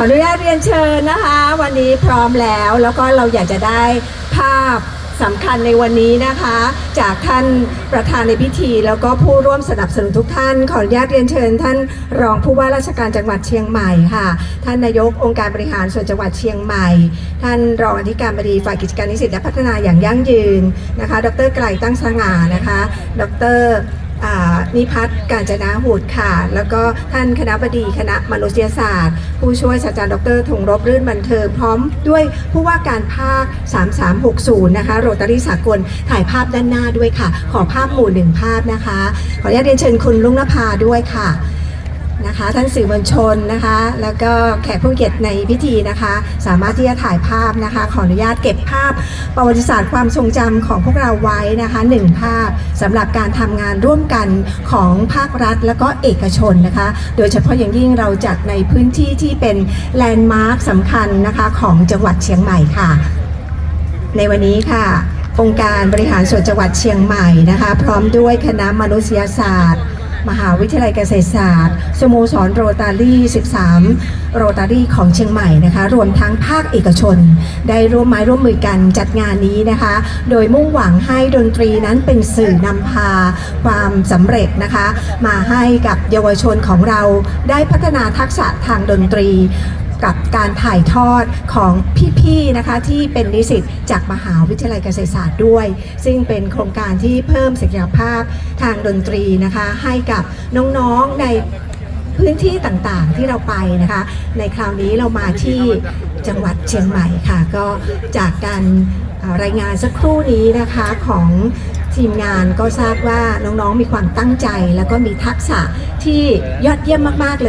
ขออนุญาตเรียนเชิญนะคะ วันนี้พร้อมแล้วแล้วก็เราอยากจะได้ภาพสำคัญในวันนี้นะคะ จากท่านประธานในพิธี แล้วก็ผู้ร่วมสนับสนุนทุกท่าน ขออนุญาตเรียนเชิญ ท่านรองผู้ว่าราชการจังหวัดเชียงใหม่ค่ะ ท่านนายกองค์การบริหารส่วนจังหวัดเชียงใหม่ ท่านรองอธิการบดีฝ่ายกิจการนิสิตและพัฒนาอย่างยั่งยืนนะคะ ดรไกลตั้งสง่านะคะ ดร นิพัฒน์การจนาหูดค่ะ แล้วก็ท่านคณะบดีคณะมนุษยศาสตร์ ผู้ช่วยศาสตราจารย์ดรธงรบรื่นบันเทิงพร้อมด้วยผู้ว่าการภาค 3360 นะคะ โรตารีสากลถ่ายภาพด้านหน้าด้วยค่ะ ขอภาพหมู่หนึ่งภาพนะคะ ขออนุญาตเรียนเชิญคุณลุงนภาด้วยค่ะ นะคะท่านสื่อมวลชนนะคะ แล้วก็แขกผู้เกียรติในพิธีนะคะ สามารถที่จะถ่ายภาพนะคะ ขออนุญาตเก็บภาพประวัติศาสตร์ความทรงจำของพวกเราไว้นะคะหนึ่งภาพสำหรับการทำงานร่วมกันของภาครัฐ แล้วก็เอกชนนะคะ โดยเฉพาะอย่างยิ่งเราจัดในพื้นที่ที่เป็นแลนด์มาร์คสำคัญนะคะของจังหวัดเชียงใหม่ค่ะ ในวันนี้ค่ะองค์การบริหารส่วนจังหวัดเชียงใหม่นะคะ พร้อมด้วยคณะมนุษยศาสตร์ มหาวิทยาลัยเกษตรศาสตร์ สโมสรโรตารี่ 13 โรตารี่ของเชียงใหม่นะคะ รวมทั้งภาคเอกชน ได้ร่วมไม้ร่วมมือกันจัดงานนี้นะคะ โดยมุ่งหวังให้ดนตรีนั้นเป็นสื่อนำพาความสำเร็จนะคะ มาให้กับเยาวชนของเราได้พัฒนาทักษะทางดนตรี กับการถ่ายทอดของพี่ๆนะคะที่เป็นนิสิตจากมหาวิทยาลัยเกษตรศาสตร์ด้วย ซึ่งเป็นโครงการที่เพิ่มศักยภาพทางดนตรีนะคะให้กับน้องๆในพื้นที่ต่างๆที่เราไปนะคะ ในคราวนี้เรามาที่จังหวัดเชียงใหม่ค่ะ ก็จากการรายงานสักครู่นี้นะคะของทีมงานก็ทราบว่าน้องๆมีความตั้งใจ แล้วก็มีทักษะที่ยอดเยี่ยมมากๆเลย